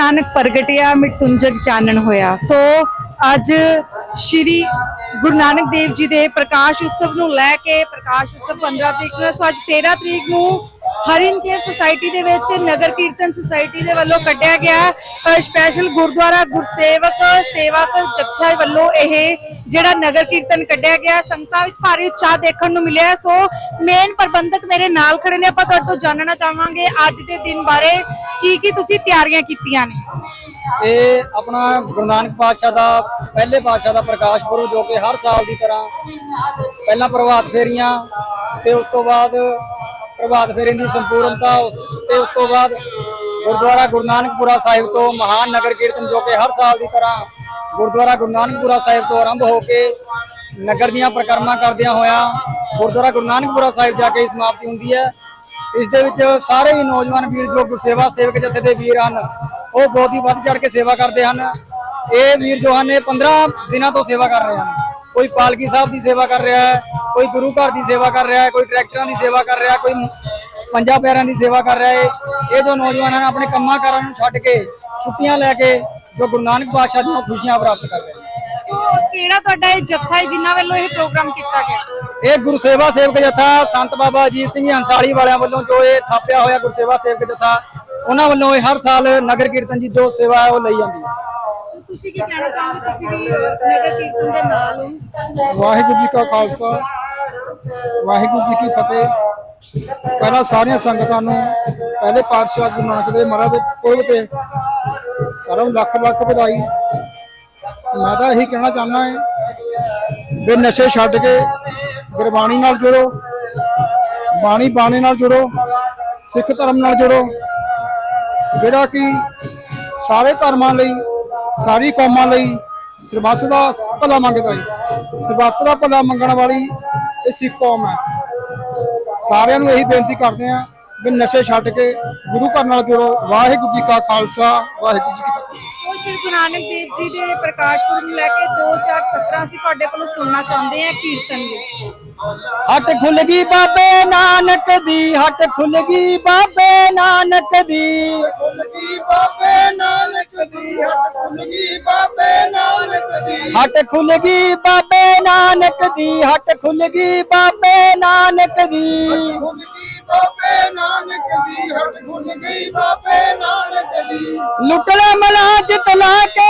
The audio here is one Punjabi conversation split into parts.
ਨਾਨਕ ਪ੍ਰਗਟਿਆ ਮਿਟੁੰਜਗ ਚਾਨਣ ਹੋਇਆ। ਸੋ ਅੱਜ ਸ਼੍ਰੀ ਗੁਰੂ ਨਾਨਕ ਦੇਵ ਜੀ ਦੇ ਪ੍ਰਕਾਸ਼ ਉਤਸਵ ਨੂੰ ਲੈ ਕੇ ਪ੍ਰਕਾਸ਼ ਉਤਸਵ 15 ਤਰੀਕ ਨੂੰ ਸੋ ਅੱਜ 13 ਤਰੀਕ ਨੂੰ ਹਰਿੰਕੇਰ ਸੁਸਾਇਟੀ ਦੇ ਵਿੱਚ ਨਗਰ ਕੀਰਤਨ ਸੁਸਾਇਟੀ ਦੇ ਵੱਲੋਂ ਕੱਢਿਆ ਗਿਆ ਸਪੈਸ਼ਲ ਗੁਰਦੁਆਰਾ ਗੁਰਸੇਵਕ ਸੇਵਕ ਜੱਥਾ ਵੱਲੋਂ ਇਹ ਜਿਹੜਾ ਨਗਰ ਕੀਰਤਨ ਕੱਢਿਆ ਗਿਆ ਸੰਗਤਾਂ ਵਿੱਚ ਭਾਰੀ ਉਤਸ਼ਾਹ ਦੇਖਣ ਨੂੰ ਮਿਲਿਆ ਸੋ ਮੇਨ ਪ੍ਰਬੰਧਕ ਮੇਰੇ ਨਾਲ ਖੜੇ ਨੇ। ਆਪਾਂ ਤੁਹਾਡੇ ਤੋਂ ਜਾਣਨਾ ਚਾਹਾਂਗੇ ਅੱਜ ਦੇ ਦਿਨ ਬਾਰੇ। ਕੀ ਕੀ ਤੁਸੀਂ ਤਿਆਰੀਆਂ ਕੀਤੀਆਂ ਨੇ? ਇਹ ਆਪਣਾ ਗੁਰੂ ਨਾਨਕ ਪਾਤਸ਼ਾਹ ਦਾ ਪਹਿਲੇ ਪਾਤਸ਼ਾਹ ਦਾ ਪ੍ਰਕਾਸ਼ ਪੁਰਬ ਜੋ ਕਿ ਹਰ ਸਾਲ ਦੀ ਤਰ੍ਹਾਂ ਪਹਿਲਾਂ ਪ੍ਰਭਾਤ ਫੇਰੀਆਂ ਤੇ ਉਸ ਤੋਂ ਬਾਅਦ ਪ੍ਰਭਾਤ ਫੇਰੀ ਦੀ ਸੰਪੂਰਨਤਾ ਉਸ- ਤੇ ਉਸ ਤੋਂ ਬਾਅਦ ਗੁਰਦੁਆਰਾ ਗੁਰੂ ਨਾਨਕਪੁਰਾ ਸਾਹਿਬ ਤੋਂ ਮਹਾਨ ਨਗਰ ਕੀਰਤਨ ਜੋ ਕਿ ਹਰ ਸਾਲ ਦੀ ਤਰ੍ਹਾਂ ਗੁਰਦੁਆਰਾ ਗੁਰੂ ਨਾਨਕਪੁਰਾ ਸਾਹਿਬ ਤੋਂ ਆਰੰਭ ਹੋ ਕੇ ਨਗਰ ਦੀਆਂ ਪ੍ਰਕਰਮਾਂ ਕਰਦਿਆਂ ਹੋਇਆਂ ਗੁਰਦੁਆਰਾ ਗੁਰੂ ਨਾਨਕਪੁਰਾ ਸਾਹਿਬ ਜਾ ਕੇ ਸਮਾਪਤੀ ਹੁੰਦੀ ਹੈ। ਇਸ ਦੇ ਵਿੱਚ ਸਾਰੇ ਹੀ ਨੌਜਵਾਨ ਵੀਰ ਜੋ ਗੁਰਸੇਵਾ ਸੇਵਕ ਜਥੇ ਦੇ ਵੀਰ ਹਨ, ਉਹ ਬਹੁਤ ਹੀ ਵੱਧ ਚੜ ਕੇ ਸੇਵਾ ਕਰਦੇ ਹਨ। ਇਹ ਵੀਰ ਜੋ ਹਨ, ਇਹ 15 ਦਿਨਾਂ ਤੋਂ ਸੇਵਾ ਕਰ ਰਹੇ ਹਨ। ਕੋਈ ਪਾਲਕੀ ਸਾਹਿਬ ਦੀ ਸੇਵਾ ਕਰ ਰਿਹਾ ਹੈ ਕੋਈ ਗੁਰੂ ਘਰ ਦੀ ਸੇਵਾ ਕਰ ਰਿਹਾ ਹੈ ਕੋਈ ਟਰੈਕਟਰਾਂ ਦੀ ਸੇਵਾ ਕਰ ਰਿਹਾ ਕੋਈ ਪੰਜਾਂ ਪਿਆਰਿਆਂ ਦੀ ਸੇਵਾ ਕਰ ਰਿਹਾ ਹੈ। ਇਹ ਜੋ ਨੌਜਵਾਨ ਹਨ ਆਪਣੇ ਕੰਮਾਂ ਕਾਰਾਂ ਨੂੰ ਛੱਡ ਕੇ ਛੁੱਟੀਆਂ ਲੈ ਕੇ ਜੋ ਗੁਰੂ ਨਾਨਕ ਪਾਤਸ਼ਾਹ ਦੀਆਂ ਖੁਸ਼ੀਆਂ ਪ੍ਰਾਪਤ ਕਰ ਰਹੇ ਕਿਹੜਾ ਤੁਹਾਡਾ ਇਹ ਜੱਥਾ ਹੈ ਜਿਨ੍ਹਾਂ ਵੱਲੋਂ ਇਹ ਪ੍ਰੋਗਰਾਮ ਕੀਤਾ ਗਿਆ? ਇਹ ਗੁਰਸੇਵਾ ਸੇਵਕ ਜਥਾ ਸੰਤ ਬਾਬਾ ਅਜੀਤ ਸਿੰਘ ਹੰਸਾਲੀ ਵਾਲਿਆਂ ਵੱਲੋਂ ਜੋ ਇਹ ਥਾਪਿਆ ਹੋਇਆ ਗੁਰਸੇਵਾ ਸੇਵਕ ਜਥਾ ਉਹਨਾਂ ਵੱਲੋਂ ਇਹ ਹਰ ਸਾਲ ਨਗਰ ਕੀਰਤਨ ਦੀ ਜੋ ਸੇਵਾ ਹੈ ਉਹ ਲਈ ਜਾਂਦੀ ਹੈ। ਤੁਸੀਂ ਕੀ ਕਹਿਣਾ ਚਾਹੋਗੇ? ਤੁਸੀਂ ਵੀ ਨਗਰ ਕੀਰਤਨ ਦੇ ਨਾਲ ਹੋ। ਵਾਹਿਗੁਰੂ ਜੀ ਕਾ ਖਾਲਸਾ। ਵਾਹਿਗੁਰੂ ਜੀ ਕੀ ਫਤਿਹ। ਪਹਿਲਾਂ ਸਾਰੀਆਂ ਸੰਗਤਾਂ ਨੂੰ, ਪਹਿਲੇ ਪਾਤਸ਼ਾਹ ਗੁਰੂ ਨਾਨਕ ਦੇਵ ਮਹਾਰਾਜ ਦੇ ਪੁਰਬ ਤੇ ਸਾਰਿਆਂ ਨੂੰ ਲੱਖ ਲੱਖ ਵਧਾਈ। ਮੈਂ ਤਾਂ ਇਹੀ ਕਹਿਣਾ ਚਾਹੁੰਦਾ ਹਾਂ ਵੀ ਨਸ਼ੇ ਛੱਡ ਕੇ ਗੁਰਬਾਣੀ ਨਾਲ ਜੁੜੋ, ਬਾਣੀ ਬਾਣੀ ਨਾਲ ਜੁੜੋ, ਸਿੱਖ ਧਰਮ ਨਾਲ ਜੁੜੋ। ਜਿਹੜਾ ਕਿ ਸਾਰੇ ਧਰਮਾਂ ਲਈ ਸਾਰੀ ਕੌਮਾਂ ਲਈ ਸਰਬੱਤ ਦਾ ਭਲਾ ਮੰਗਦਾ ਹੈ ਸਰਬੱਤ ਦਾ ਭਲਾ ਮੰਗਣ ਵਾਲੀ ਇਹ ਸਿੱਖ ਕੌਮ ਹੈ। ਸਾਰਿਆਂ ਨੂੰ ਇਹੀ ਬੇਨਤੀ ਕਰਦੇ ਹਾਂ ਵੀ ਨਸ਼ੇ ਛੱਡ ਕੇ ਗੁਰੂ ਘਰ ਨਾਲ ਜੁੜੋ। ਵਾਹਿਗੁਰੂ ਜੀ ਕਾ ਖਾਲਸਾ, ਵਾਹਿਗੁਰੂ ਜੀ ਕੀ ਫਤਿਹ। ਸੋ ਸ਼੍ਰੀ ਗੁਰੂ ਨਾਨਕ ਦੇਵ ਜੀ ਦੇ ਪ੍ਰਕਾਸ਼ ਪੁਰਬ ਨੂੰ ਲੈ ਕੇ 2017 ਅਸੀਂ ਤੁਹਾਡੇ ਕੋਲੋਂ ਸੁਣਨਾ ਚਾਹੁੰਦੇ ਹਾਂ ਕੀਰਤਨ ਲਈ ਹਟ ਖੁੱਲ ਗਈ ਬਾਬੇ ਨਾਨਕ ਦੀ ਹਟ ਖੁੱਲ ਗਈ ਬਾਬੇ ਨਾਨਕ ਦੀ। ਖੁੱਲ ਗਈ ਬਾਬੇ ਨਾਨਕ ਦੀ ਹੱਟ ਖੁੱਲ ਗਈ ਬਾਬੇ ਨਾਨਕ ਦੀ। ਹਟ ਖੁੱਲ ਗਈ ਬਾਬੇ ਨਾਨਕ ਦੀ ਹਟ ਖੁੱਲ ਗਈ ਬਾਬੇ ਨਾਨਕ ਦੀ। ਖੁੱਲ ਗਈ ਬਾਬੇ ਨਾਨਕ ਦੀ ਹੱਟ ਖੁੱਲ ਗਈ ਬਾਬੇ ਨਾਨਕ ਦੀ। ਲੁੱਟਲੇ ਮਲਾਜ ਤਲਾ ਕੇ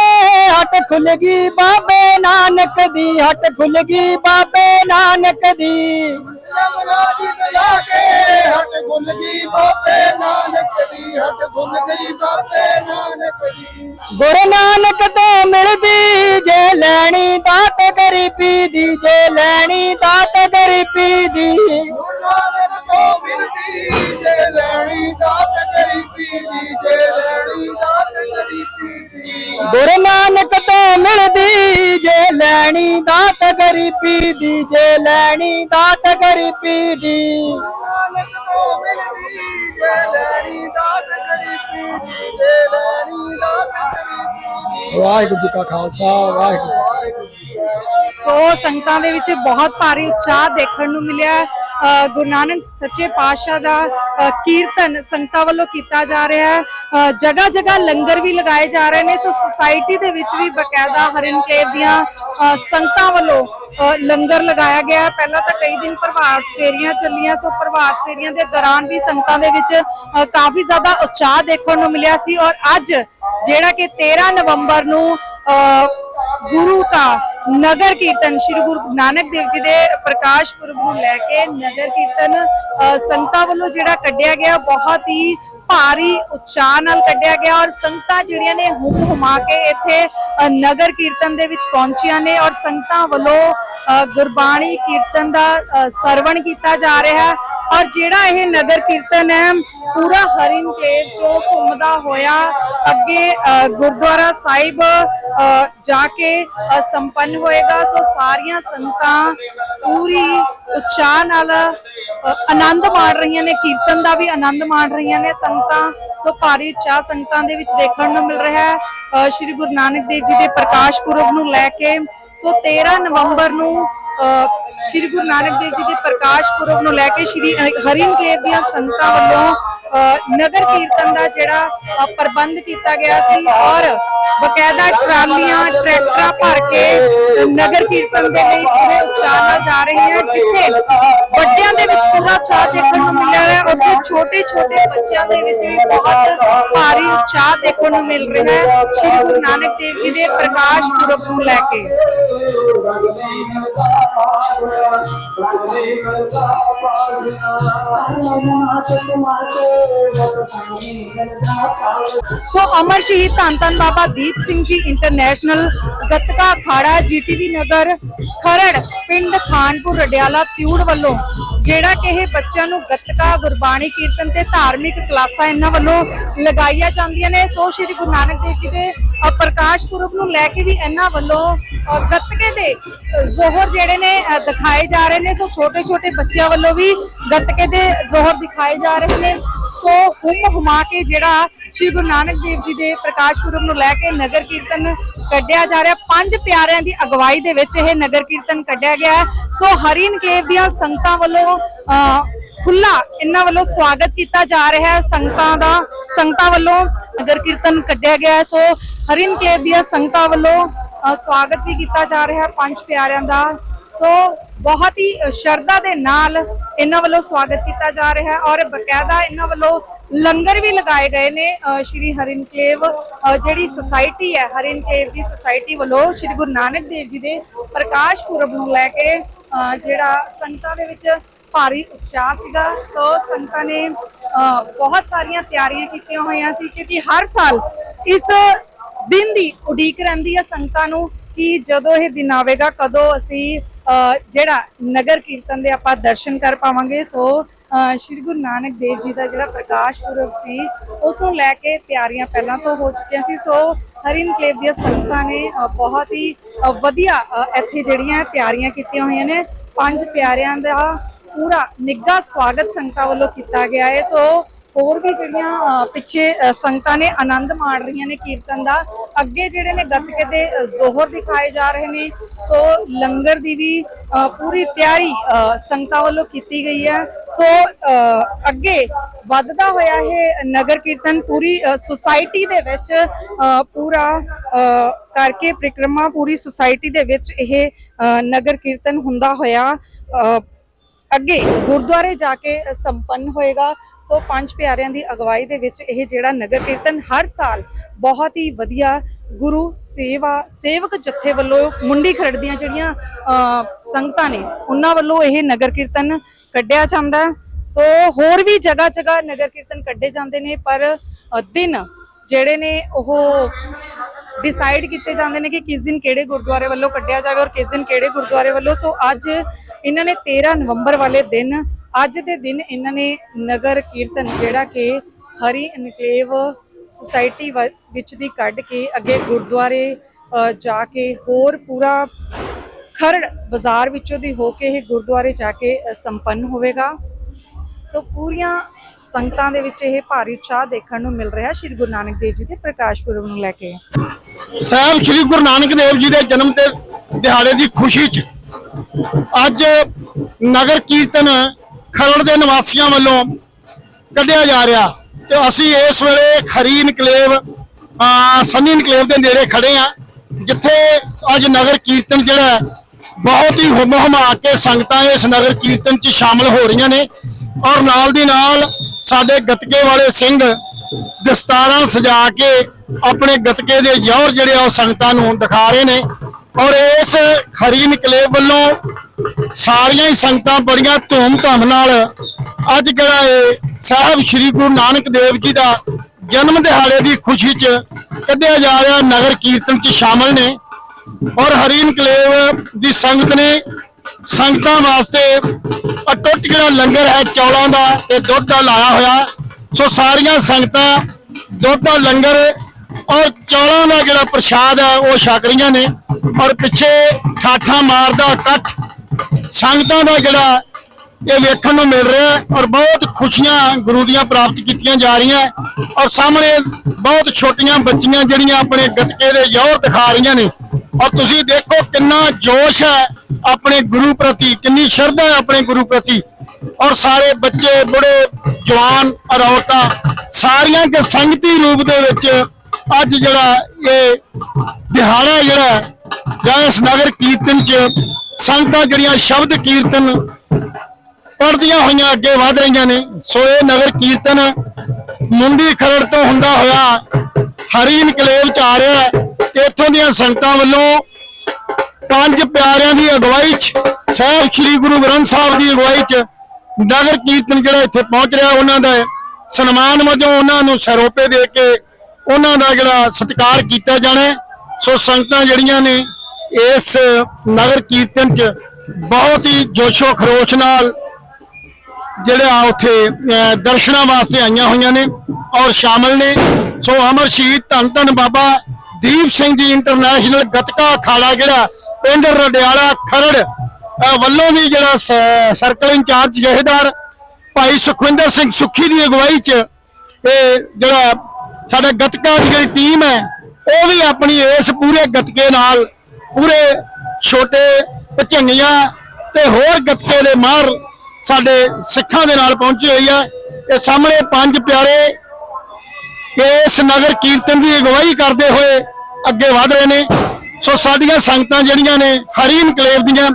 ਹਟ ਖੁੱਲ ਗਈ ਬਾਬੇ ਨਾਨਕ ਦੀ ਹਟ ਖੁੱਲ ਗਈ ਬਾਬੇ ਨਾਨਕ ਦੀ। ਯਮਰਾਜ ਬੁਲਾ ਕੇ ਹੱਟ ਖੁੱਲ ਗਈ ਬਾਬੇ ਨਾਨਕ ਦੀ ਹੱਟ ਖੁੱਲ ਗਈ ਬਾਬੇ ਨਾਨਕ ਦੀ। ਗੁਰੂ ਨਾਨਕ ਤੋਂ ਮਿਲਦੀ ਜੇ ਲੈਣੀ ਦਾਤ ਗਰੀਬੀ ਦੀ ਜੇ ਲੈਣੀ ਦਾਤ ਗਰੀਬੀ ਦੀ। ਗੁਰੂ ਨਾਨਕ ਤੋਂ ਮਿਲਦੀ ਜੇ ਲੈਣੀ ਦਾਤ ਗਰੀਬੀ ਦੀ ਜੇ ਲੈਣੀ ਦਾਤ ਗਰੀਬੀ ਦੀ ਗੁਰੂ ਤੋਂ ਮਿਲਦੀ ਜੇ ਲੈਣੀ ਦਾਤ ਗਰੀਬੀ ਦੀ ਜੇ ਲੈਣੀ ਦਾਤ ਗਰੀਬੀ ਦੀ ਨਾਨਕ ਤੋਂ ਮਿਲਦੀ ਜੇ ਲੈਣੀ ਦਾਤ ਗਰੀਬੀ ਦੀ, ਜੇ ਲੈਣੀ ਦਾਤ ਗਰੀਬੀ ਦੀ। ਵਾਹਿਗੁਰੂ ਜੀ ਕਾ ਖਾਲਸਾ ਵਾਹਿਗੁਰੂ ਵਾਹਿਗੁਰੂ। ਸੋ ਸੰਗਤਾਂ ਦੇ ਵਿੱਚ ਬਹੁਤ ਭਾਰੀ ਉਤਸ਼ਾਹ ਦੇਖਣ ਨੂੰ ਮਿਲਿਆ। ਗੁਰੂ ਨਾਨਕ ਸੱਚੇ ਪਾਤਸ਼ਾਹ ਦਾ ਕੀਰਤਨ ਸੰਗਤਾਂ ਵੱਲੋਂ ਕੀਤਾ ਜਾ ਰਿਹਾ ਹੈ। ਜਗ੍ਹਾ ਜਗ੍ਹਾ ਲੰਗਰ ਵੀ ਲਗਾਏ ਜਾ ਰਹੇ ਨੇ। ਸੋ ਸੁਸਾਇਟੀ ਦੇ ਵਿੱਚ ਵੀ ਬਕਾਇਦਾ ਹਰਿਨਕੇਵ ਦੀਆਂ ਸੰਗਤਾਂ ਵੱਲੋਂ ਅ, ਲੰਗਰ ਲਗਾਇਆ ਗਿਆ ਪਹਿਲਾਂ ਤਾਂ ਕਈ ਦਿਨ ਪ੍ਰਭਾਤ ਫੇਰੀਆਂ ਚੱਲੀਆਂ। ਸੋ ਪ੍ਰਭਾਤ ਫੇਰੀਆਂ ਦੇ ਦੌਰਾਨ ਵੀ ਸੰਗਤਾਂ ਦੇ ਵਿੱਚ ਕਾਫੀ ਜ਼ਿਆਦਾ ਉਤਸ਼ਾਹ ਦੇਖਣ ਨੂੰ ਮਿਲਿਆ ਸੀ। ਔਰ ਅੱਜ ਜਿਹੜਾ ਕਿ 13 ਨਵੰਬਰ ਨੂੰ ਅ, ਗੁਰੂ ਦਾ ਨਗਰ ਕੀਰਤਨ, ਸ੍ਰੀ ਗੁਰੂ ਨਾਨਕ ਦੇਵ ਜੀ ਦੇ ਪ੍ਰਕਾਸ਼ ਪੁਰਬ ਨੂੰ ਲੈ ਕੇ ਨਗਰ ਕੀਰਤਨ ਸੰਗਤਾਂ ਵੱਲੋਂ ਜਿਹੜਾ ਕੱਢਿਆ ਗਿਆ, ਬਹੁਤ ਹੀ ਭਾਰੀ ਉਤਸ਼ਾਹ ਨਾਲ ਕੱਢਿਆ ਗਿਆ ਔਰ ਸੰਗਤਾਂ ਜਿਹੜੀਆਂ ਨੇ ਹੁਮ ਹੁਮਾ ਕੇ ਇੱਥੇ ਨਗਰ ਕੀਰਤਨ ਦੇ ਵਿੱਚ ਪਹੁੰਚੀਆਂ ਨੇ ਔਰ ਸੰਗਤਾਂ ਵੱਲੋਂ ਗੁਰਬਾਣੀ ਕੀਰਤਨ ਦਾ ਸਰਵਣ ਕੀਤਾ ਜਾ ਰਿਹਾ ਹੈ। ਔਰ ਜਿਹੜਾ ਇਹ ਨਗਰ ਕੀਰਤਨ ਹੈ, ਪੂਰਾ ਹਰਿਨ ਕੇਵ ਚੋਂ ਘੁੰਮਦਾ ਹੋਇਆ, ਅੱਗੇ ਗੁਰਦੁਆਰਾ ਸਾਹਿਬ ਜਾ ਕੇ ਸੰਪੰਨ ਹੋਏਗਾ। ਸੋ ਸਾਰੀਆਂ ਸੰਗਤਾਂ ਪੂਰੀ ਉਤਸ਼ਾਹ ਨਾਲ ਆਨੰਦ ਮਾਣ ਰਹੀਆਂ ਨੇ, ਕੀਰਤਨ ਦਾ ਵੀ ਆਨੰਦ ਮਾਣ ਰਹੀਆਂ ਨੇ ਸੰਗਤਾਂ। ਸੋ ਭਾਰੀ ਉਤਸ਼ਾਹ ਸੰਗਤਾਂ ਦੇ ਵਿੱਚ ਦੇਖਣ ਨੂੰ ਮਿਲ ਰਿਹਾ ਹੈ। ਸ਼੍ਰੀ ਗੁਰੂ ਨਾਨਕ ਦੇਵ ਜੀ ਦੇ ਪ੍ਰਕਾਸ਼ ਪੁਰਬ ਨੂੰ ਲੈ ਕੇ। ਸੋ 13 ਨਵੰਬਰ ਨੂੰ ਸ਼੍ਰੀ ਗੁਰੂ ਨਾਨਕ ਦੇਵ ਜੀ ਦੇ ਪ੍ਰਕਾਸ਼ ਪੁਰਬ ਨੂੰ ਲੈ ਕੇ ਸ਼੍ਰੀ ਹਰਿਨਕੇਵ ਦੀਆਂ ਸੰਗਤਾਂ ਵੱਲੋਂ ਨਗਰ ਕੀਰਤਨ ਦਾ ਜਿਹੜਾ ਪ੍ਰਬੰਧ ਕੀਤਾ ਗਿਆ ਸੀ ਔਰ ਬਕਾਇਦਾ ਟਰਾਲੀਆਂ, ਟਰੈਕਟਰਾਂ ਭਰ ਕੇ ਨਗਰ ਕੀਰਤਨ ਦੇ ਲਈ ਪੂਰੇ ਉਤਸ਼ਾਹ ਜਾ ਰਹੀ ਹੈ ਜਿੱਥੇ ਵੱਡਿਆਂ ਦੇ ਵਿੱਚ ਪੂਰਾ ਉਤਸ਼ਾਹ ਦੇਖਣ ਨੂੰ ਮਿਲਿਆ ਹੈ। ਉੱਥੇ ਛੋਟੇ ਛੋਟੇ ਬੱਚਿਆਂ ਦੇ ਵਿੱਚ ਵੀ ਬਹੁਤ ਭਾਰੀ ਉਤਸ਼ਾਹ ਦੇਖਣ ਨੂੰ ਮਿਲ ਰਿਹਾ ਹੈ। ਸ਼੍ਰੀ ਗੁਰੂ ਨਾਨਕ ਦੇਵ ਜੀ ਦੇ ਪ੍ਰਕਾਸ਼ ਪੁਰਬ ਨੂੰ ਲੈ ਕੇ। ਸੋ ਅਮਰ ਸ਼ਹੀਦ ਧੰਨ ਧੰਨ ਬਾਬਾ ਦੀਪ ਸਿੰਘ ਜੀ ਇੰਟਰਨੈਸ਼ਨਲ ਗੱਤਕਾ ਅਖਾੜਾ ਜੀਟੀਵੀ ਨਗਰ ਖਰੜ ਪਿੰਡ ਖਾਨਪੁਰ ਰਡਿਆਲਾ ਤਿਊੜ ਵੱਲੋਂ ਜਿਹੜਾ ਕਿ ਇਹ ਬੱਚਿਆਂ ਨੂੰ ਗੱਤਕਾ ਗੁਰਬਾਣੀ ਕੀਰਤਨ ਤੇ ਧਾਰਮਿਕ ਕਲਾਸਾਂ ਇਹਨਾਂ ਵੱਲੋਂ ਲਗਾਈਆਂ ਜਾਂਦੀਆਂ ਨੇ ਸੋ ਸ਼੍ਰੀ ਗੁਰੂ ਨਾਨਕ ਦੇਵ ਜੀ ਦੇ ਪ੍ਰਕਾਸ਼ ਪੁਰਬ ਨੂੰ ਲੈ ਕੇ ਵੀ ਇਹਨਾਂ ਵੱਲੋਂ ਗੱਤਕੇ ਦੇ ਜ਼ੋਹਰ ਜਿਹੜੇ ਨੇ ਦਿਖਾਏ ਜਾ ਰਹੇ ਨੇ, ਸੋ ਛੋਟੇ ਛੋਟੇ ਬੱਚਿਆਂ ਵੱਲੋਂ ਵੀ ਗੱਤਕੇ ਦੇ ਜ਼ੋਹਰ ਦਿਖਾਏ ਜਾ ਰਹੇ ਨੇ। ਸੋ ਹੁਮ ਹੁਮਾ ਕੇ ਜਿਹੜਾ ਸ਼੍ਰੀ ਗੁਰੂ ਨਾਨਕ ਦੇਵ ਜੀ ਦੇ ਪ੍ਰਕਾਸ਼ ਪੁਰਬ ਨੂੰ ਲੈ ਕੇ ਨਗਰ ਕੀਰਤਨ ਕੱਢਿਆ ਜਾ ਰਿਹਾ। ਪੰਜ ਪਿਆਰਿਆਂ ਦੀ ਅਗਵਾਈ ਦੇ ਵਿੱਚ ਇਹ ਨਗਰ ਕੀਰਤਨ ਕੱਢਿਆ ਗਿਆ ਸੋ ਹਰੀ ਇਨਕਲੇਵ ਦੀਆਂ ਸੰਗਤਾਂ ਵੱਲੋਂ ਖੁੱਲਾ ਇਹਨਾਂ ਵੱਲੋਂ ਸਵਾਗਤ ਕੀਤਾ ਜਾ ਰਿਹਾ ਹੈ। ਸੰਗਤਾਂ ਦਾ, ਸੰਗਤਾਂ ਵੱਲੋਂ ਨਗਰ ਕੀਰਤਨ ਕੱਢਿਆ ਗਿਆ ਸੋ ਹਰੀ ਇਨਕਲੇਵ ਦੀਆਂ ਸੰਗਤਾਂ ਵੱਲੋਂ ਸਵਾਗਤ ਵੀ ਕੀਤਾ ਜਾ ਰਿਹਾ ਪੰਜ ਪਿਆਰਿਆਂ ਦਾ। ਸੋ ਬਹੁਤ ਹੀ ਸ਼ਰਧਾ ਦੇ ਨਾਲ ਇਹਨਾਂ ਵੱਲੋਂ ਸਵਾਗਤ ਕੀਤਾ ਜਾ ਰਿਹਾ ਹੈ ਔਰ ਬਕਾਇਦਾ ਇਹਨਾਂ ਵੱਲੋਂ ਲੰਗਰ ਵੀ ਲਗਾਏ ਗਏ ਨੇ ਸ਼੍ਰੀ ਹਰਿਨਕਲੇਵ ਜਿਹੜੀ ਸੁਸਾਇਟੀ ਹੈ ਹਰਿਨਕਲੇਵ ਦੀ ਸੁਸਾਇਟੀ ਵੱਲੋਂ ਸ਼੍ਰੀ ਗੁਰੂ ਨਾਨਕ ਦੇਵ ਜੀ ਦੇ ਪ੍ਰਕਾਸ਼ ਪੁਰਬ ਨੂੰ ਲੈ ਕੇ ਜਿਹੜਾ ਸੰਗਤਾਂ ਦੇ ਵਿੱਚ ਭਾਰੀ ਉਤਸ਼ਾਹ ਸੀਗਾ। ਸੋ ਸੰਗਤਾਂ ਨੇ ਬਹੁਤ ਸਾਰੀਆਂ ਤਿਆਰੀਆਂ ਕੀਤੀਆਂ ਹੋਈਆਂ ਸੀ ਕਿਉਂਕਿ ਹਰ ਸਾਲ ਇਸ ਦਿਨ ਦੀ ਉਡੀਕ ਰਹਿੰਦੀ ਹੈ ਸੰਗਤਾਂ ਨੂੰ ਕਿ ਜਦੋਂ ਇਹ ਦਿਨ ਆਵੇਗਾ, ਕਦੋਂ ਅਸੀਂ ਜਿਹੜਾ ਨਗਰ ਕੀਰਤਨ ਦੇ ਆਪਾਂ ਦਰਸ਼ਨ ਕਰ ਪਾਵਾਂਗੇ। ਸੋ ਸ਼੍ਰੀ ਗੁਰੂ ਨਾਨਕ ਦੇਵ ਜੀ ਦਾ ਜਿਹੜਾ ਪ੍ਰਕਾਸ਼ ਪੁਰਬ ਸੀ, ਉਸ ਨੂੰ ਲੈ ਕੇ ਤਿਆਰੀਆਂ ਪਹਿਲਾਂ ਤੋਂ ਹੋ ਚੁੱਕੀਆਂ ਸੀ। ਸੋ ਹਰਿਨ ਕਲੇਵ ਦੀਆਂ ਸੰਗਤਾਂ ਨੇ ਬਹੁਤ ਹੀ ਵਧੀਆ ਇੱਥੇ ਜਿਹੜੀਆਂ ਤਿਆਰੀਆਂ ਕੀਤੀਆਂ ਹੋਈਆਂ ਨੇ। ਪੰਜ ਪਿਆਰਿਆਂ ਦਾ ਪੂਰਾ ਨਿੱਘਾ ਸਵਾਗਤ ਸੰਗਤਾਂ ਵੱਲੋਂ ਕੀਤਾ ਗਿਆ ਹੈ। ਸੋ ਹੋਰ ਵੀ ਜਿਹੜੀਆਂ ਅ, ਪਿੱਛੇ ਅ, ਸੰਗਤਾਂ ਨੇ ਆਨੰਦ ਮਾਣ ਰਹੀਆਂ ਨੇ ਕੀਰਤਨ ਦਾ ਅੱਗੇ ਜਿਹੜੇ ਨੇ ਗੱਤਕੇ ਦੇ ਅ, ਜ਼ੋਹਰ ਦਿਖਾਏ ਜਾ ਰਹੇ ਨੇ ਸੋ ਲੰਗਰ ਦੀ ਵੀ ਅ, ਪੂਰੀ ਤਿਆਰੀ ਅ, ਸੰਗਤਾਂ ਵੱਲੋਂ ਕੀਤੀ ਗਈ ਹੈ। ਸੋ ਅ, ਅੱਗੇ ਵੱਧਦਾ ਹੋਇਆ ਇਹ ਨਗਰ ਕੀਰਤਨ ਪੂਰੀ ਸੁਸਾਇਟੀ ਦੇ ਵਿੱਚ ਅ, ਪੂਰਾ ਅ, ਕਰਕੇ ਪ੍ਰਿਕਰਮਾ ਪੂਰੀ ਸੁਸਾਇਟੀ ਦੇ ਵਿੱਚ ਇਹ ਅ, ਨਗਰ ਕੀਰਤਨ ਹੁੰਦਾ ਹੋਇਆ ਅ, ਅੱਗੇ ਗੁਰਦੁਆਰੇ ਜਾ ਕੇ ਸੰਪੰਨ ਹੋਏਗਾ। ਸੋ ਪੰਜ ਪਿਆਰਿਆਂ ਦੀ ਅਗਵਾਈ ਦੇ ਵਿੱਚ ਇਹ ਜਿਹੜਾ ਨਗਰ ਕੀਰਤਨ ਹਰ ਸਾਲ ਬਹੁਤ ਹੀ ਵਧੀਆ ਗੁਰੂ ਸੇਵਾ ਸੇਵਕ ਜੱਥੇ ਵੱਲੋਂ ਮੁੰਡੀ ਖਰੜ ਦੀਆਂ ਜਿਹੜੀਆਂ ਸੰਗਤਾਂ ਨੇ, ਉਹਨਾਂ ਵੱਲੋਂ ਇਹ ਨਗਰ ਕੀਰਤਨ ਕੱਢਿਆ ਜਾਂਦਾ ਸੋ ਹੋਰ ਵੀ ਜਗ੍ਹਾ ਜਗ੍ਹਾ ਨਗਰ ਕੀਰਤਨ ਕੱਢੇ ਜਾਂਦੇ ਨੇ, ਪਰ ਦਿਨ ਜਿਹੜੇ ਨੇ ਉਹ ਡਿਸਾਈਡ ਕੀਤੇ ਜਾਂਦੇ ਨੇ ਕਿ ਕਿਸ ਦਿਨ ਕਿਹੜੇ ਗੁਰਦੁਆਰੇ ਵੱਲੋਂ ਕੱਢਿਆ ਜਾਵੇ ਔਰ ਕਿਸ ਦਿਨ ਕਿਹੜੇ ਗੁਰਦੁਆਰੇ ਵੱਲੋਂ। ਸੋ ਅੱਜ ਇਹਨਾਂ ਨੇ 13 ਨਵੰਬਰ ਵਾਲੇ ਦਿਨ, ਅੱਜ ਦੇ ਦਿਨ ਇਹਨਾਂ ਨੇ ਨਗਰ ਕੀਰਤਨ ਜਿਹੜਾ ਕਿ ਹਰੀ ਇਨਕਲੇਵ ਸੁਸਾਇਟੀ ਵ- ਵਿੱਚ ਦੀ ਕੱਢ ਕੇ ਅੱਗੇ ਗੁਰਦੁਆਰੇ ਜਾ ਕੇ ਹੋਰ ਪੂਰਾ ਖਰੜ ਬਾਜ਼ਾਰ ਵਿੱਚੋਂ ਦੀ ਹੋ ਕੇ ਇਹ ਗੁਰਦੁਆਰੇ ਜਾ ਕੇ ਸੰਪੰਨ ਹੋਵੇਗਾ। ਸੋ ਪੂਰੀਆਂ ਸੰਗਤਾਂ ਦੇ ਵਿੱਚ ਇਹ ਭਾਰੀ ਉਤਸ਼ਾਹ ਦੇਖਣ ਨੂੰ ਮਿਲ ਰਿਹਾ ਸ਼੍ਰੀ ਗੁਰੂ ਨਾਨਕ ਦੇਵ ਜੀ ਦੇ ਪ੍ਰਕਾਸ਼ ਪੁਰਬ ਨੂੰ ਲੈ ਕੇ। ਸਾਹਿਬ, ਸ੍ਰੀ ਗੁਰੂ ਨਾਨਕ ਦੇਵ ਜੀ ਦੇ ਜਨਮ ਤੇ ਦਿਹਾੜੇ ਦੀ ਖੁਸ਼ੀ 'ਚ ਅੱਜ ਨਗਰ ਕੀਰਤਨ ਖਰੜ ਦੇ ਨਿਵਾਸੀਆਂ ਵੱਲੋਂ ਕੱਢਿਆ ਜਾ ਰਿਹਾ ਤੇ ਅਸੀਂ ਇਸ ਵੇਲੇ ਖਰੀ ਇਨਕਲੇਵ ਆ ਸੰਨੀ ਇਨਕਲੇਵ ਦੇ ਨੇੜੇ ਖੜੇ ਆ ਜਿੱਥੇ ਅੱਜ ਨਗਰ ਕੀਰਤਨ ਜਿਹੜਾ ਬਹੁਤ ਹੀ ਹੁਮ ਹੁਮਾ ਕੇ ਸੰਗਤਾਂ ਇਸ ਨਗਰ ਕੀਰਤਨ 'ਚ ਸ਼ਾਮਲ ਹੋ ਰਹੀਆਂ ਨੇ ਔਰ ਨਾਲ ਦੀ ਨਾਲ ਸਾਡੇ ਗੱਤਕੇ ਵਾਲੇ ਸਿੰਘ ਦਸਤਾਰਾਂ ਸਜਾ ਕੇ ਆਪਣੇ ਗਤਕੇ ਦੇ ਜੌਹਰ ਜਿਹੜੇ ਆ ਉਹ ਸੰਗਤਾਂ ਨੂੰ ਦਿਖਾ ਰਹੇ ਨੇ। ਔਰ ਇਸ ਖਰੀ ਨਿਕਲੇਵ ਵੱਲੋਂ ਸਾਰੀਆਂ ਹੀ ਸੰਗਤਾਂ ਬੜੀਆਂ ਧੂਮ-ਧਾਮ ਨਾਲ ਅੱਜ ਜਿਹੜਾ ਇਹ ਸਾਹਿਬ ਸ੍ਰੀ ਗੁਰੂ ਨਾਨਕ ਦੇਵ ਜੀ ਦਾ ਜਨਮ ਦਿਹਾੜੇ ਦੀ ਖੁਸ਼ੀ 'ਚ ਕੱਢਿਆ ਜਾ ਰਿਹਾ ਨਗਰ ਕੀਰਤਨ 'ਚ ਸ਼ਾਮਲ ਨੇ। ਔਰ ਹਰੀ ਇਨਕਲੇਵ ਦੀ ਸੰਗਤ ਨੇ ਸੰਗਤਾਂ ਵਾਸਤੇ ਅਟੁੱਟ ਜਿਹੜਾ ਲੰਗਰ ਹੈ ਚੌਲਾਂ ਦਾ ਤੇ ਦੁੱਧ ਦਾ ਲਾਇਆ ਹੋਇਆ। ਸੋ ਸਾਰੀਆਂ ਸੰਗਤਾਂ, ਦੁੱਧ ਦਾ ਲੰਗਰ ਔਰ ਚੌਲਾਂ ਦਾ ਜਿਹੜਾ ਪ੍ਰਸ਼ਾਦ ਹੈ, ਉਹ ਛਕ ਰਹੀਆਂ ਨੇ ਔਰ ਪਿੱਛੇ ਠਾਠਾਂ ਮਾਰਦਾ ਇਕੱਠ ਸੰਗਤਾਂ ਦਾ ਜਿਹੜਾ ਇਹ ਵੇਖਣ ਨੂੰ ਮਿਲ ਰਿਹਾ ਔਰ ਬਹੁਤ ਖੁਸ਼ੀਆਂ ਗੁਰੂ ਦੀਆਂ ਪ੍ਰਾਪਤ ਕੀਤੀਆਂ ਜਾ ਰਹੀਆਂ ਔਰ ਸਾਹਮਣੇ ਬਹੁਤ ਛੋਟੀਆਂ ਬੱਚੀਆਂ ਜਿਹੜੀਆਂ ਆਪਣੇ ਗੱਤਕੇ ਦੇ ਜ਼ੋਰ ਦਿਖਾ ਰਹੀਆਂ ਨੇ ਔਰ ਤੁਸੀਂ ਦੇਖੋ ਕਿੰਨਾ ਜੋਸ਼ ਹੈ ਆਪਣੇ ਗੁਰੂ ਪ੍ਰਤੀ, ਕਿੰਨੀ ਸ਼ਰਧਾ ਹੈ ਆਪਣੇ ਗੁਰੂ ਪ੍ਰਤੀ। ਔਰ ਸਾਰੇ ਬੱਚੇ ਬੁੜੇ ਜਵਾਨ ਔਰ ਔਰਤਾਂ ਸਾਰੀਆਂ ਕੇ ਸੰਗਤੀ ਰੂਪ ਦੇ ਵਿੱਚ ਅੱਜ ਜਿਹੜਾ ਇਹ ਦਿਹਾੜਾ ਜਿਹੜਾ ਜਾਂ ਇਸ ਨਗਰ ਕੀਰਤਨ ਚ ਸੰਗਤਾਂ ਜਿਹੜੀਆਂ ਸ਼ਬਦ ਕੀਰਤਨ ਪੜਦੀਆਂ ਹੋਈਆਂ ਅੱਗੇ ਵਧ ਰਹੀਆਂ ਨੇ। ਸੋ ਇਹ ਨਗਰ ਕੀਰਤਨ ਮੁੰਡੀ ਖਰੜ ਤੋਂ ਹੁੰਦਾ ਹੋਇਆ ਹਰੀ ਇਨਕਲੇਵ ਚ ਆ ਰਿਹਾ ਹੈ ਇੱਥੋਂ ਦੀਆਂ ਸੰਗਤਾਂ ਵੱਲੋਂ ਪੰਜ ਪਿਆਰਿਆਂ ਦੀ ਅਗਵਾਈ ਚ, ਸਾਹਿਬ ਸ੍ਰੀ ਗੁਰੂ ਗ੍ਰੰਥ ਸਾਹਿਬ ਦੀ ਅਗਵਾਈ ਚ ਨਗਰ ਕੀਰਤਨ ਜਿਹੜਾ ਇੱਥੇ ਪਹੁੰਚ ਰਿਹਾ, ਉਹਨਾਂ ਦਾ ਸਨਮਾਨ ਵਜੋਂ ਉਹਨਾਂ ਨੂੰ ਸਰੋਪੇ ਦੇ ਕੇ ਉਹਨਾਂ ਦਾ ਜਿਹੜਾ ਸਤਿਕਾਰ ਕੀਤਾ ਜਾਣਾ ਸੋ ਸੰਗਤਾਂ ਜਿਹੜੀਆਂ ਨੇ ਇਸ ਨਗਰ ਕੀਰਤਨ ਚ ਬਹੁਤ ਹੀ ਜੋਸ਼ੋ ਖਰੋਸ਼ ਨਾਲ ਜਿਹੜਾ ਉੱਥੇ ਦਰਸ਼ਨਾਂ ਵਾਸਤੇ ਆਈਆਂ ਹੋਈਆਂ ਨੇ ਔਰ ਸ਼ਾਮਲ ਨੇ। ਸੋ ਅਮਰ ਸ਼ਹੀਦ ਧੰਨ ਧੰਨ ਬਾਬਾ ਦੀਪ ਸਿੰਘ ਜੀ ਇੰਟਰਨੈਸ਼ਨਲ ਗੱਤਕਾ ਅਖਾੜਾ ਜਿਹੜਾ ਪਿੰਡ ਰਡਿਆਲਾ ਖਰੜ ਵੱਲੋਂ ਵੀ ਜਿਹੜਾ ਸਰਕਲ ਇੰਚਾਰਜ ਜਹੇਦਾਰ ਭਾਈ ਸੁਖਵਿੰਦਰ ਸਿੰਘ ਸੁੱਖੀ ਦੀ ਅਗਵਾਈ 'ਚ ਇਹ ਜਿਹੜਾ ਸਾਡਾ ਗੱਤਕਾ ਦੀ ਜਿਹੜੀ ਟੀਮ ਹੈ, ਉਹ ਵੀ ਆਪਣੀ ਇਸ ਪੂਰੇ ਗੱਤਕੇ ਨਾਲ ਪੂਰੇ ਛੋਟੇ ਭਚੰਗੀਆਂ ਤੇ ਹੋਰ ਗੱਤਕੇ ਦੇ ਮਾਹਰ ਸਾਡੇ ਸਿੱਖਾਂ ਦੇ ਨਾਲ ਪਹੁੰਚੀ ਹੋਈ ਹੈ। ਇਹ ਸਾਹਮਣੇ ਪੰਜ ਪਿਆਰੇ ਇਸ ਨਗਰ ਕੀਰਤਨ ਦੀ ਅਗਵਾਈ ਕਰਦੇ ਹੋਏ ਅੱਗੇ ਵਧ ਰਹੇ ਨੇ। ਸੋ ਸਾਡੀਆਂ ਸੰਗਤਾਂ ਜਿਹੜੀਆਂ ਨੇ ਹਰੀ ਇਨਕਲੇਵ ਦੀਆਂ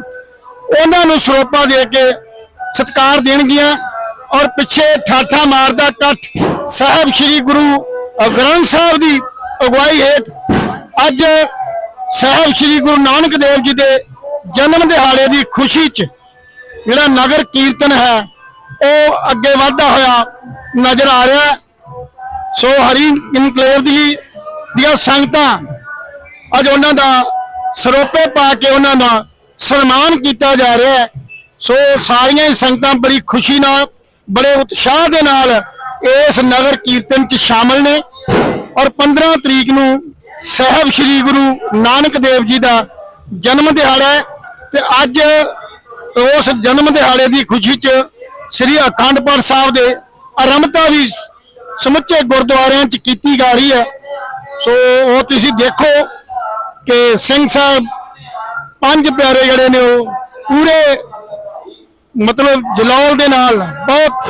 ਉਹਨਾਂ ਨੂੰ ਸਰੋਪਾ ਦੇ ਕੇ ਸਤਿਕਾਰ ਦੇਣਗੀਆਂ ਔਰ ਪਿੱਛੇ ਠਾਠਾ ਮਾਰਦਾ ਇਕੱਠ ਸਾਹਿਬ ਸ੍ਰੀ ਗੁਰੂ ਗ੍ਰੰਥ ਸਾਹਿਬ ਦੀ ਅਗਵਾਈ ਹੇਠ ਅੱਜ ਸਾਹਿਬ ਸ੍ਰੀ ਗੁਰੂ ਨਾਨਕ ਦੇਵ ਜੀ ਦੇ ਜਨਮ ਦਿਹਾੜੇ ਦੀ ਖੁਸ਼ੀ 'ਚ ਜਿਹੜਾ ਨਗਰ ਕੀਰਤਨ ਹੈ, ਉਹ ਅੱਗੇ ਵਧਦਾ ਹੋਇਆ ਨਜ਼ਰ ਆ ਰਿਹਾ ਸੋ ਹਰੀ ਇਨਕਲੇਵ ਦੀ ਦੀਆਂ ਸੰਗਤਾਂ ਅੱਜ ਉਹਨਾਂ ਦਾ ਸਰੋਪੇ ਪਾ ਕੇ ਉਹਨਾਂ ਦਾ ਸਨਮਾਨ ਕੀਤਾ ਜਾ ਰਿਹਾ ਹੈ। ਸੋ ਸਾਰੀਆਂ ਸੰਗਤਾਂ ਬੜੀ ਖੁਸ਼ੀ ਨਾਲ, ਬੜੇ ਉਤਸ਼ਾਹ ਦੇ ਨਾਲ ਇਸ ਨਗਰ ਕੀਰਤਨ 'ਚ ਸ਼ਾਮਲ ਨੇ। ਔਰ 15 ਤਰੀਕ ਨੂੰ ਸਾਹਿਬ ਸ੍ਰੀ ਗੁਰੂ ਨਾਨਕ ਦੇਵ ਜੀ ਦਾ ਜਨਮ ਦਿਹਾੜਾ ਹੈ ਤੇ ਅੱਜ ਉਸ ਜਨਮ ਦਿਹਾੜੇ ਦੀ ਖੁਸ਼ੀ 'ਚ ਸ੍ਰੀ ਅਖੰਡ ਪਾਠ ਸਾਹਿਬ ਦੇ ਆਰੰਭਤਾ ਵੀ ਸਮੁੱਚੇ ਗੁਰਦੁਆਰਿਆਂ 'ਚ ਕੀਤੀ ਜਾ ਰਹੀ ਹੈ। ਸੋ ਉਹ ਤੁਸੀਂ ਦੇਖੋ ਕਿ ਸਿੰਘ ਸਾਹਿਬ ਪੰਜ ਪਿਆਰੇ ਜਿਹੜੇ ਨੇ ਉਹ ਪੂਰੇ ਮਤਲਬ ਜਲੌਲ ਦੇ ਨਾਲ, ਬਹੁਤ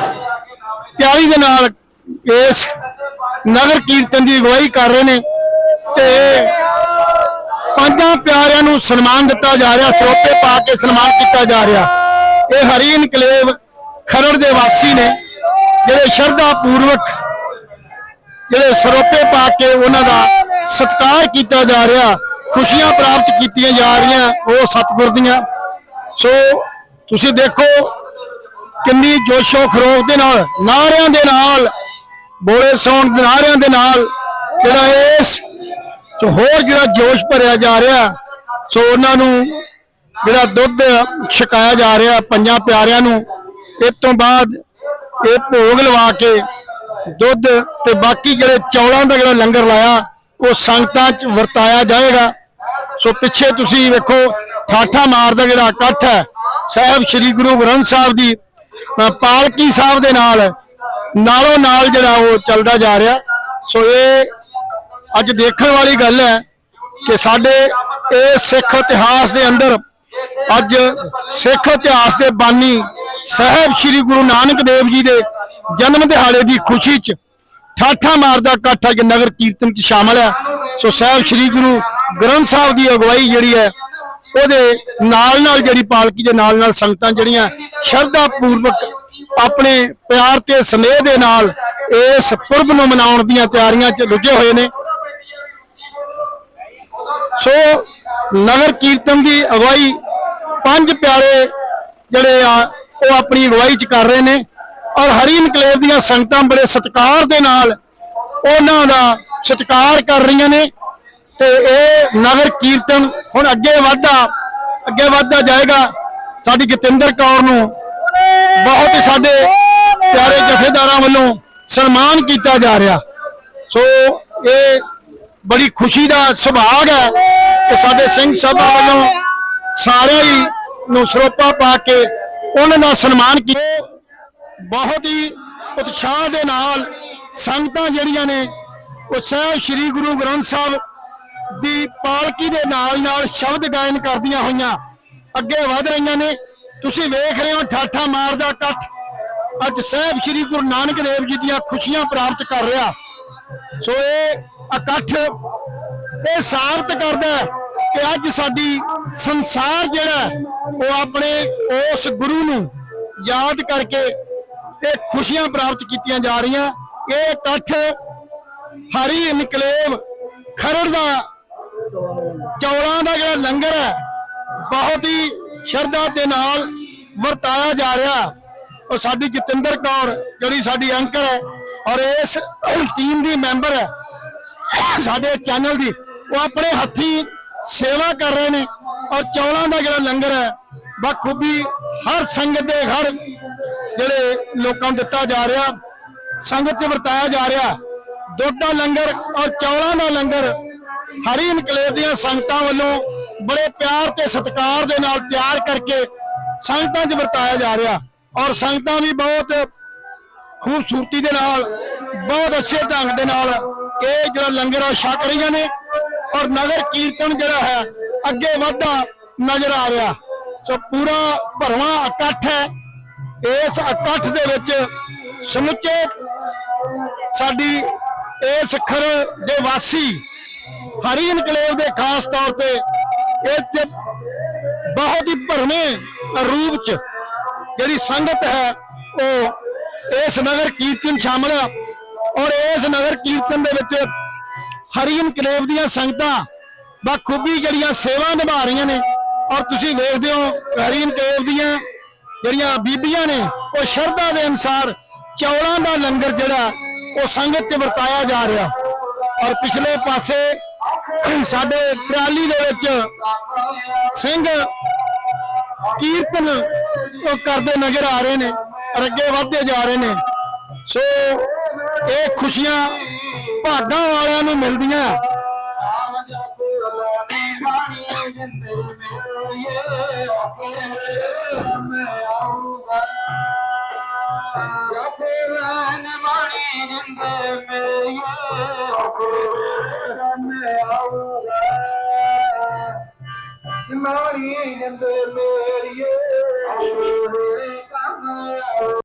ਤਿਆਰੀ ਦੇ ਨਾਲ ਇਸ ਨਗਰ ਕੀਰਤਨ ਦੀ ਅਗਵਾਈ ਕਰ ਰਹੇ ਨੇ ਤੇ ਪੰਜਾਂ ਪਿਆਰਿਆਂ ਨੂੰ ਸਨਮਾਨ ਦਿੱਤਾ ਜਾ ਰਿਹਾ ਸਰੋਪੇ ਪਾ ਕੇ ਸਨਮਾਨ ਕੀਤਾ ਜਾ ਰਿਹਾ। ਇਹ ਹਰੀ ਇਨਕਲੇਵ ਖਰੜ ਦੇ ਵਾਸੀ ਨੇ, ਜਿਹੜੇ ਸ਼ਰਧਾ ਪੂਰਵਕ ਜਿਹੜੇ ਸਰੋਪੇ ਪਾ ਕੇ ਉਹਨਾਂ ਦਾ ਸਤਿਕਾਰ ਕੀਤਾ ਜਾ ਰਿਹਾ। ਖੁਸ਼ੀਆਂ ਪ੍ਰਾਪਤ ਕੀਤੀਆਂ ਜਾ ਰਹੀਆਂ, ਉਹ ਸਤਿਗੁਰ ਦੀਆਂ। ਸੋ ਤੁਸੀਂ ਦੇਖੋ ਕਿੰਨੀ ਜੋਸ਼ੋ ਖਰੋਸ਼ ਦੇ ਨਾਲ, ਨਾਰਿਆਂ ਦੇ ਨਾਲ, ਬੋਲੇ ਸੌਣ ਦੇ ਨਾਰਿਆਂ ਦੇ ਨਾਲ ਜਿਹੜਾ ਇਸ ਚ ਹੋਰ ਜਿਹੜਾ ਜੋਸ਼ ਭਰਿਆ ਜਾ ਰਿਹਾ, ਸੋ ਉਹਨਾਂ ਨੂੰ ਜਿਹੜਾ ਦੁੱਧ ਛਕਾਇਆ ਜਾ ਰਿਹਾ ਪੰਜਾਂ ਪਿਆਰਿਆਂ ਨੂੰ, ਇਸ ਤੋਂ ਬਾਅਦ ਇਹ ਭੋਗ ਲਵਾ ਕੇ ਦੁੱਧ ਤੇ ਬਾਕੀ ਜਿਹੜੇ ਚੌਲਾਂ ਦਾ ਜਿਹੜਾ ਲੰਗਰ ਲਾਇਆ ਉਹ ਸੰਗਤਾਂ 'ਚ ਵਰਤਾਇਆ ਜਾਏਗਾ। ਸੋ ਪਿੱਛੇ ਤੁਸੀਂ ਵੇਖੋ, ਠਾਠਾ ਮਾਰਦਾ ਜਿਹੜਾ ਇਕੱਠ ਹੈ, ਸਾਹਿਬ ਸ੍ਰੀ ਗੁਰੂ ਗ੍ਰੰਥ ਸਾਹਿਬ ਦੀ ਪਾਲਕੀ ਸਾਹਿਬ ਦੇ ਨਾਲ, ਨਾਲੋਂ ਨਾਲ ਜਿਹੜਾ ਉਹ ਚੱਲਦਾ ਜਾ ਰਿਹਾ। ਸੋ ਇਹ ਅੱਜ ਦੇਖਣ ਵਾਲੀ ਗੱਲ ਹੈ ਕਿ ਸਾਡੇ ਇਹ ਸਿੱਖ ਇਤਿਹਾਸ ਦੇ ਅੰਦਰ ਅੱਜ ਸਿੱਖ ਇਤਿਹਾਸ ਦੇ ਬਾਨੀ ਸਾਹਿਬ ਸ੍ਰੀ ਗੁਰੂ ਨਾਨਕ ਦੇਵ ਜੀ ਦੇ ਜਨਮ ਦਿਹਾੜੇ ਦੀ ਖੁਸ਼ੀ 'ਚ ਠਾਠਾ ਮਾਰਦਾ ਇਕੱਠ ਅੱਜ ਨਗਰ ਕੀਰਤਨ 'ਚ ਸ਼ਾਮਲ ਹੈ ਸੋ ਸਾਹਿਬ ਸ੍ਰੀ ਗੁਰੂ ਗ੍ਰੰਥ ਸਾਹਿਬ ਦੀ ਅਗਵਾਈ ਜਿਹੜੀ ਹੈ, ਉਹਦੇ ਨਾਲ ਨਾਲ ਜਿਹੜੀ ਪਾਲਕੀ ਦੇ ਨਾਲ ਨਾਲ ਸੰਗਤਾਂ ਜਿਹੜੀਆਂ ਸ਼ਰਧਾ ਪੂਰਵਕ ਆਪਣੇ ਪਿਆਰ ਤੇ ਸਨੇਹ ਦੇ ਨਾਲ ਇਸ ਪੁਰਬ ਨੂੰ ਮਨਾਉਣ ਦੀਆਂ ਤਿਆਰੀਆਂ 'ਚ ਰੁੱਝੇ ਹੋਏ ਨੇ। ਸੋ ਨਗਰ ਕੀਰਤਨ ਦੀ ਅਗਵਾਈ ਪੰਜ ਪਿਆਰੇ ਜਿਹੜੇ ਆ, ਉਹ ਆਪਣੀ ਅਗਵਾਈ ਚ ਕਰ ਰਹੇ ਨੇ। ਔਰ ਹਰੀ ਇਨਕਲੇਵ ਦੀਆਂ ਸੰਗਤਾਂ ਬੜੇ ਸਤਿਕਾਰ ਦੇ ਨਾਲ ਉਹਨਾਂ ਦਾ ਸਤਿਕਾਰ ਕਰ ਰਹੀਆਂ ਨੇ ਤੇ ਇਹ ਨਗਰ ਕੀਰਤਨ ਹੁਣ ਅੱਗੇ ਵਧਦਾ ਅੱਗੇ ਵਧਦਾ ਜਾਏਗਾ। ਸਾਡੀ ਜਤਿੰਦਰ ਕੌਰ ਨੂੰ ਬਹੁਤ ਸਾਡੇ ਪਿਆਰੇ ਜਥੇਦਾਰਾਂ ਵੱਲੋਂ ਸਨਮਾਨ ਕੀਤਾ ਜਾ ਰਿਹਾ। ਸੋ ਇਹ ਬੜੀ ਖੁਸ਼ੀ ਦਾ ਸੁਭਾਗ ਹੈ ਕਿ ਸਾਡੇ ਸਿੰਘ ਸਭਾ ਵੱਲੋਂ ਸਾਰਿਆਂ ਹੀ ਨੂੰ ਸਰੋਪਾ ਪਾ ਕੇ ਉਹਨਾਂ ਦਾ ਸਨਮਾਨ ਕੀਤਾ। ਬਹੁਤ ਹੀ ਉਤਸ਼ਾਹ ਦੇ ਨਾਲ ਸੰਗਤਾਂ ਜਿਹੜੀਆਂ ਨੇ, ਉਹ ਸਾਹਿਬ ਸ੍ਰੀ ਗੁਰੂ ਗ੍ਰੰਥ ਸਾਹਿਬ ਦੀ ਪਾਲਕੀ ਦੇ ਨਾਲ ਨਾਲ ਸ਼ਬਦ ਗਾਇਨ ਕਰਦੀਆਂ ਹੋਈਆਂ ਅੱਗੇ ਵਧ ਰਹੀਆਂ ਨੇ। ਤੁਸੀਂ ਵੇਖ ਰਹੇ ਹੋ ਠਾਠਾ ਮਾਰਦਾ ਇਕੱਠ। ਅੱਜ ਸਾਹਿਬ ਸ੍ਰੀ ਗੁਰੂ ਨਾਨਕ ਦੇਵ ਜੀ ਦੀਆਂ ਖੁਸ਼ੀਆਂ ਪ੍ਰਾਪਤ ਕਰ ਰਿਹਾ। ਸੋ ਇਹ ਇਕੱਠ, ਇਹ ਸਾਬਤ ਕਰਦਾ ਕਿ ਅੱਜ ਸਾਡੀ ਸੰਸਾਰ ਜਿਹੜਾ ਉਹ ਆਪਣੇ ਉਸ ਗੁਰੂ ਨੂੰ ਯਾਦ ਕਰਕੇ ਇਹ ਖੁਸ਼ੀਆਂ ਪ੍ਰਾਪਤ ਕੀਤੀਆਂ ਜਾ ਰਹੀਆਂ। ਇਹ ਇਕੱਠ ਹਰੀ ਇਨਕਲੇਵ ਖਰੜ ਦਾ ਚੌਲਾਂ ਦਾ ਜਿਹੜਾ ਲੰਗਰ ਹੈ, ਬਹੁਤ ਹੀ ਸ਼ਰਧਾ ਦੇ ਨਾਲ ਵਰਤਾਇਆ ਜਾ ਰਿਹਾ। ਉਹ ਸਾਡੀ ਜਤਿੰਦਰ ਕੌਰ ਜਿਹੜੀ ਸਾਡੀ ਅੰਕਰ ਹੈ ਔਰ ਇਸ ਟੀਮ ਦੀ ਮੈਂਬਰ ਹੈ, ਸਾਡੇ ਚੈਨਲ ਦੀ, ਉਹ ਆਪਣੇ ਹੱਥੀ ਸੇਵਾ ਕਰ ਰਹੇ ਨੇ ਔਰ ਚੌਲਾਂ ਦਾ ਜਿਹੜਾ ਲੰਗਰ ਹੈ ਬਖੂਬੀ ਹਰ ਸੰਗਤ ਦੇ ਹਰ ਜਿਹੜੇ ਲੋਕਾਂ ਨੂੰ ਦਿੱਤਾ ਜਾ ਰਿਹਾ, ਸੰਗਤ 'ਚ ਵਰਤਾਇਆ ਜਾ ਰਿਹਾ। ਦੁੱਧ ਦਾ ਲੰਗਰ ਔਰ ਚੌਲਾਂ ਦਾ ਲੰਗਰ, ਹਰੀ ਇਨਕਲੇਵ ਦੀਆਂ ਸੰਗਤਾਂ ਵੱਲੋਂ ਬੜੇ ਪਿਆਰ ਤੇ ਸਤਿਕਾਰ ਦੇ ਨਾਲ ਤਿਆਰ ਕਰਕੇ ਸੰਗਤਾਂ 'ਚ ਵਰਤਾਇਆ ਜਾ ਰਿਹਾ ਔਰ ਸੰਗਤਾਂ ਵੀ ਬਹੁਤ ਖੂਬਸੂਰਤੀ ਦੇ ਨਾਲ, ਬਹੁਤ ਅੱਛੇ ਢੰਗ ਦੇ ਨਾਲ ਇਹ ਜਿਹੜਾ ਲੰਗਰ ਆ ਉਹ ਛਕ ਰਹੀਆਂ ਨੇ ਔਰ ਨਗਰ ਕੀਰਤਨ ਜਿਹੜਾ ਹੈ ਅੱਗੇ ਵਧਦਾ ਨਜ਼ਰ ਆ ਰਿਹਾ। ਸੋ ਪੂਰਾ ਭਰਵਾਂ ਇਕੱਠ ਹੈ। ਇਸ ਇਕੱਠ ਦੇ ਵਿੱਚ ਸਮੁੱਚੇ ਸਾਡੀ ਇਸ ਖਰ ਦੇ ਵਾਸੀ ਹਰੀ ਇਨਕਲੇਵ ਦੇ ਖਾਸ ਤੌਰ ਤੇ ਇਹ 'ਚ ਬਹੁਤ ਹੀ ਭਰਵੇਂ ਰੂਪ ਚ ਜਿਹੜੀ ਸੰਗਤ ਹੈ, ਉਹ ਇਸ ਨਗਰ ਕੀਰਤਨ ਸ਼ਾਮਲ ਹੈ ਔਰ ਇਸ ਨਗਰ ਕੀਰਤਨ ਦੇ ਵਿੱਚ ਹਰੀ ਇਨਕਲੇਵ ਦੀਆਂ ਸੰਗਤਾਂ ਬਖੂਬੀ ਜਿਹੜੀਆਂ ਸੇਵਾ ਨਿਭਾ ਰਹੀਆਂ ਨੇ। ਔਰ ਤੁਸੀਂ ਵੇਖਦੇ ਹੋ ਹਰੀ ਇਨਕਲੇਵ ਦੀਆਂ ਜਿਹੜੀਆਂ ਬੀਬੀਆਂ ਨੇ, ਉਹ ਸ਼ਰਧਾ ਦੇ ਅਨਸਾਰ ਚੌਲਾਂ ਦਾ ਲੰਗਰ ਜਿਹੜਾ, ਉਹ ਸੰਗਤ 'ਚ ਵਰਤਾਇਆ ਜਾ ਰਿਹਾ। ਔਰ ਪਿਛਲੇ ਪਾਸੇ ਸਾਡੇ ਟਰਾਲੀ ਦੇ ਵਿੱਚ ਸਿੰਘ ਕੀਰਤਨ ਉਹ ਕਰਦੇ ਨਜ਼ਰ ਆ ਰਹੇ ਨੇ ਔਰ ਅੱਗੇ ਵਧਦੇ ਜਾ ਰਹੇ ਨੇ। ਸੋ ਇਹ ਖੁਸ਼ੀਆਂ ਭਾਗਾਂ ਵਾਲਿਆਂ ਨੂੰ ਮਿਲਦੀਆਂ। ਮਾਰੀ ਜੰਦੇ ਮੇਰੀਏ ਕੰਮ